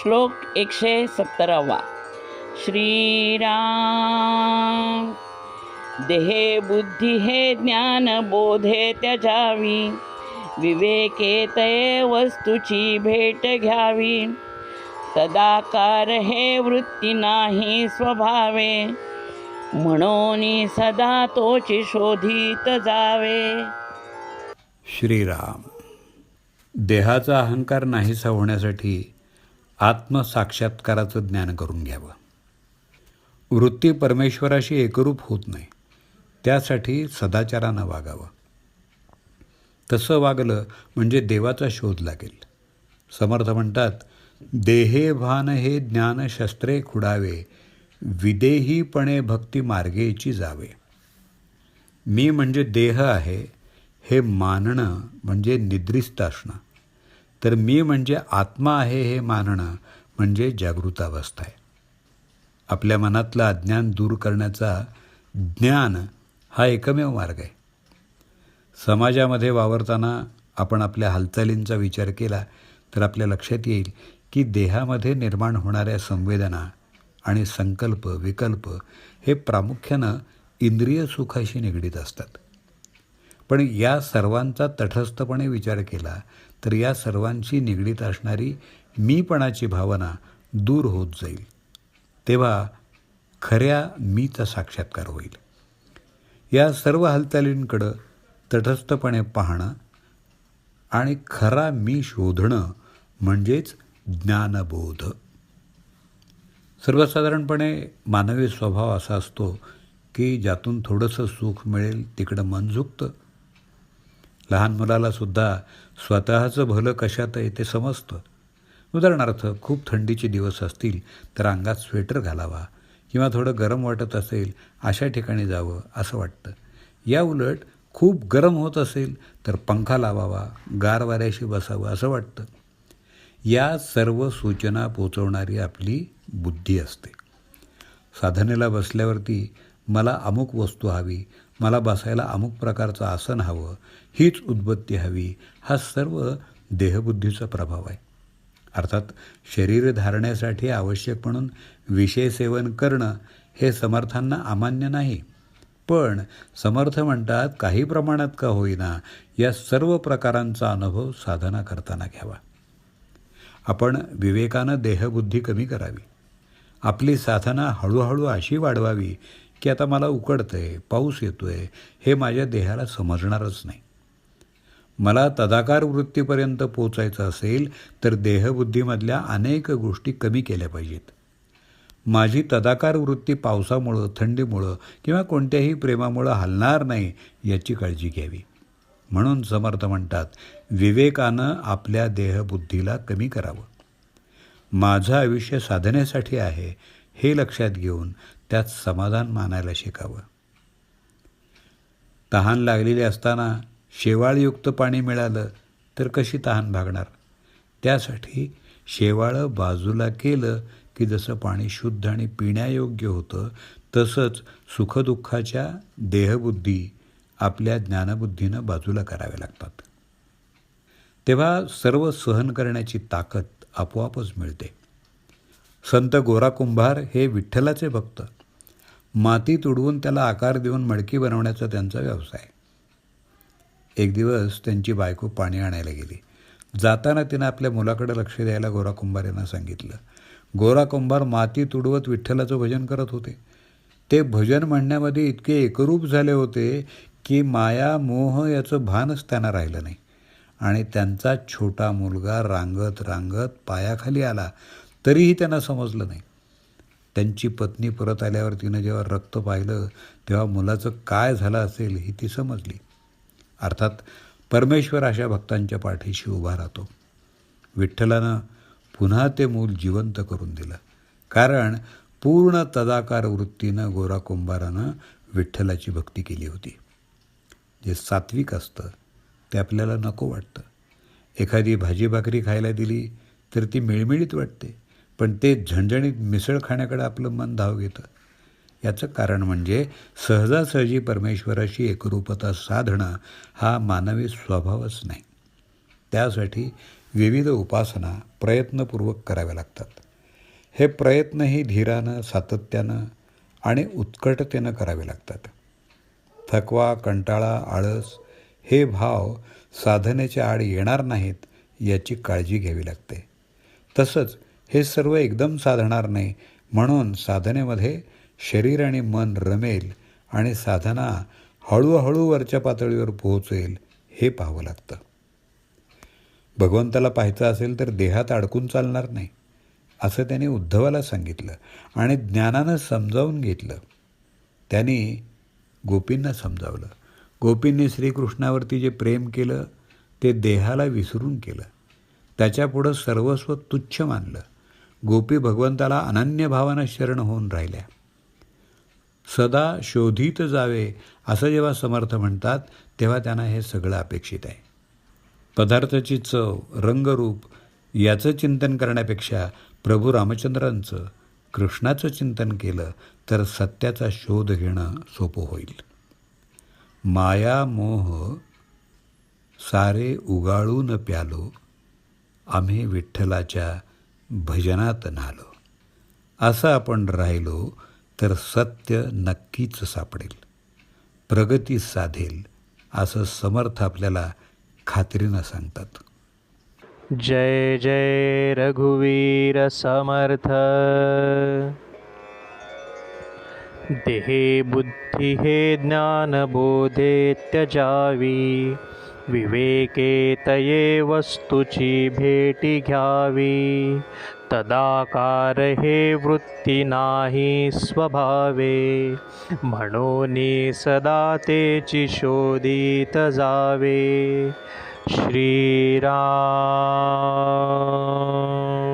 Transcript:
श्लोक एकशे सत्तरावा. श्रीराम देहे बुद्धी हे ज्ञान बोधे त्याच्यावी. विवेके तये वस्तूची भेट घ्यावी. तदाकार हे वृत्ती नाही स्वभावे. म्हणून सदा तोची शोधित जावे. श्रीराम देहाचा अहंकार नाहीसा होण्यासाठी आत्मसाक्षात्काराचं ज्ञान करून घ्यावं. वृत्ती परमेश्वराशी एकरूप होत नाही. त्यासाठी सदाचारानं वागावं. तसं वागलं म्हणजे देवाचा शोध लागेल. समर्थ म्हणतात देहे भान हे ज्ञान शस्त्रे खुडावे विदेहीपणे भक्ती मार्गेची जावे. मी म्हणजे देह आहे हे मानणं म्हणजे निद्रिस्त असणं. तर मी म्हणजे आत्मा आहे हे मानणं म्हणजे जागृतावस्था आहे. आपल्या मनातलं अज्ञान दूर करण्याचा ज्ञान हा एकमेव मार्ग आहे. समाजामध्ये वावरताना आपण आपल्या हालचालींचा विचार केला तर आपल्या लक्षात येईल की देहामध्ये निर्माण होणाऱ्या संवेदना आणि संकल्प विकल्प हे प्रामुख्यानं इंद्रिय सुखाशी निगडीत असतात. पण या सर्वांचा तटस्थपणे विचार केला तर या सर्वांशी निगडीत असणारी मीपणाची भावना दूर होत जाईल. तेव्हा खऱ्या मीचा साक्षात्कार होईल. या सर्व हालचालींकडं तटस्थपणे पाहणं आणि खरा मी शोधणं म्हणजेच ज्ञानबोध. सर्वसाधारणपणे मानवी स्वभाव असा असतो की ज्यातून थोडंसं सुख मिळेल तिकडं मन झुकतं लहान मुलालासुद्धा स्वतःचं भलं कशात आहे ते समजतं. उदाहरणार्थ खूप थंडीचे दिवस असतील तर अंगात स्वेटर घालावा किंवा थोडं गरम वाटत असेल अशा ठिकाणी जावं असं वाटतं. या उलट खूप गरम होत असेल तर पंखा लावावा गार वाऱ्याशी बसावं असं वाटतं. या सर्व सूचना पोचवणारी आपली बुद्धी असते. साधनेला बसल्यावरती मला अमुक वस्तू हवी मला बसायला अमुक प्रकारचं आसन हवं हीच उद्बत्ती हवी हा सर्व देहबुद्धीचा प्रभाव आहे. अर्थात शरीर धारण्यासाठी आवश्यक म्हणून विषय सेवन करणं हे समर्थांना अमान्य नाही. पण समर्थ म्हणतात काही प्रमाणात का होईना या सर्व प्रकारांचा अनुभव साधना करताना घ्यावा. आपण विवेकानं देहबुद्धी कमी करावी. आपली साधना हळूहळू अशी वाढवावी की आता मला उकडतं आहे पाऊस येतो आहे हे माझ्या देहाला समजणारच नाही. मला तदाकार वृत्तीपर्यंत पोचायचं असेल तर देहबुद्धीमधल्या अनेक गोष्टी कमी केल्या पाहिजेत. माझी तदाकार वृत्ती पावसामुळं थंडीमुळं किंवा कोणत्याही प्रेमामुळं हलणार नाही याची काळजी घ्यावी. म्हणून समर्थ म्हणतात विवेकानं आपल्या देहबुद्धीला कमी करावं. माझं आयुष्य साधनेसाठी आहे हे लक्षात घेऊन त्यात समाधान मानायला शिकावं. तहान लागलेली असताना शेवाळयुक्त पाणी मिळालं तर कशी तहान भागणार? त्यासाठी शेवाळं बाजूला केलं की जसं पाणी शुद्ध आणि पिण्यायोग्य होतं तसंच सुखदुःखाच्या देहबुद्धी आपल्या ज्ञानबुद्धीनं बाजूला कराव्या लागतात. तेव्हा सर्व सहन करण्याची ताकद आपोआपच मिळते. संत गोरा कुंभार हे विठ्ठलाचे भक्त. माती तुडवून त्याला आकार देऊन मडकी बनवण्याचा त्यांचा व्यवसाय. एक दिवस त्यांची बायको पाणी आणायला गेली. जाताना तिनं आपल्या मुलाकडे लक्ष द्यायला गोरा कुंभार यांना सांगितलं. गोरा कुंभार माती तुडवत विठ्ठलाचं भजन करत होते. ते भजन म्हणण्यामध्ये इतके एकरूप झाले होते की माया मोह याचं भानच त्यांना राहिलं नाही. आणि त्यांचा छोटा मुलगा रांगत रांगत पायाखाली आला. तरीही त्यांना समजलं नाही. त्यांची पत्नी परत आल्यावर तिनं जेव्हा रक्त पाहिलं तेव्हा मुलाचं काय झालं असेल ही ती समजली. अर्थात परमेश्वर अशा भक्तांच्या पाठीशी उभा राहतो. विठ्ठलानं पुन्हा ते मूल जिवंत करून दिलं. कारण पूर्ण तदाकार वृत्तीनं गोरा कुंभारानं विठ्ठलाची भक्ती केली होती. जे सात्विक असतं ते आपल्याला नको वाटतं. एखादी भाजी भाकरी खायला दिली तर ती मिळमिळीत वाटते. पण ते झणझणीत मिसळ खाण्याकडे आपलं मन धाव घेतं. याचं कारण म्हणजे सहजासहजी परमेश्वराशी एकरूपता साधणं हा मानवी स्वभावच नाही. त्यासाठी विविध उपासना प्रयत्नपूर्वक कराव्या लागतात. हे प्रयत्नही धीरानं सातत्यानं आणि उत्कटतेनं करावे लागतात. थकवा कंटाळा आळस हे भाव साधनेच्या आड येणार नाहीत याची काळजी घ्यावी लागते. तसंच हे सर्व एकदम साधणार नाही. म्हणून साधनेमध्ये शरीर आणि मन रमेल आणि साधना हळूहळू वरच्या पातळीवर पोहोचेल हे पाहावं लागतं. भगवंताला पाहायचं असेल तर देहात अडकून चालणार नाही असं त्याने उद्धवाला सांगितलं आणि ज्ञानानं समजावून घेतलं. त्यांनी गोपींना समजावलं. गोपींनी श्रीकृष्णावरती जे प्रेम केलं ते देहाला विसरून केलं. त्याच्यापुढं सर्वस्व तुच्छ मानलं. गोपी भगवंताला अनन्य भावानं शरण होऊन राहिल्या. सदा शोधित जावे असं जेव्हा समर्थ म्हणतात तेव्हा त्यांना हे सगळं अपेक्षित आहे. पदार्थाची चव रंगरूप याचं चिंतन करण्यापेक्षा प्रभू रामचंद्रांचं कृष्णाचं चिंतन केलं तर सत्याचा शोध घेणं सोपं होईल. माया मोह सारे उगाळून प्यालो आम्ही विठ्ठलाच्या भजनात नालो. असं आपण राहिलो तर सत्य नक्कीच सापडेल. प्रगती साधेल असं समर्थ आपल्याला खात्रीनं सांगतात. जय जय रघुवीर समर्थ. देहे बुद्धी हे ज्ञानबोधे त्यजावी. विवेके तये वस्तूची भेटी घ्यावी तदाकार हे वृत्ती नाही स्वभावे म्हणून सदा तेची शोधित जावे। श्रीराम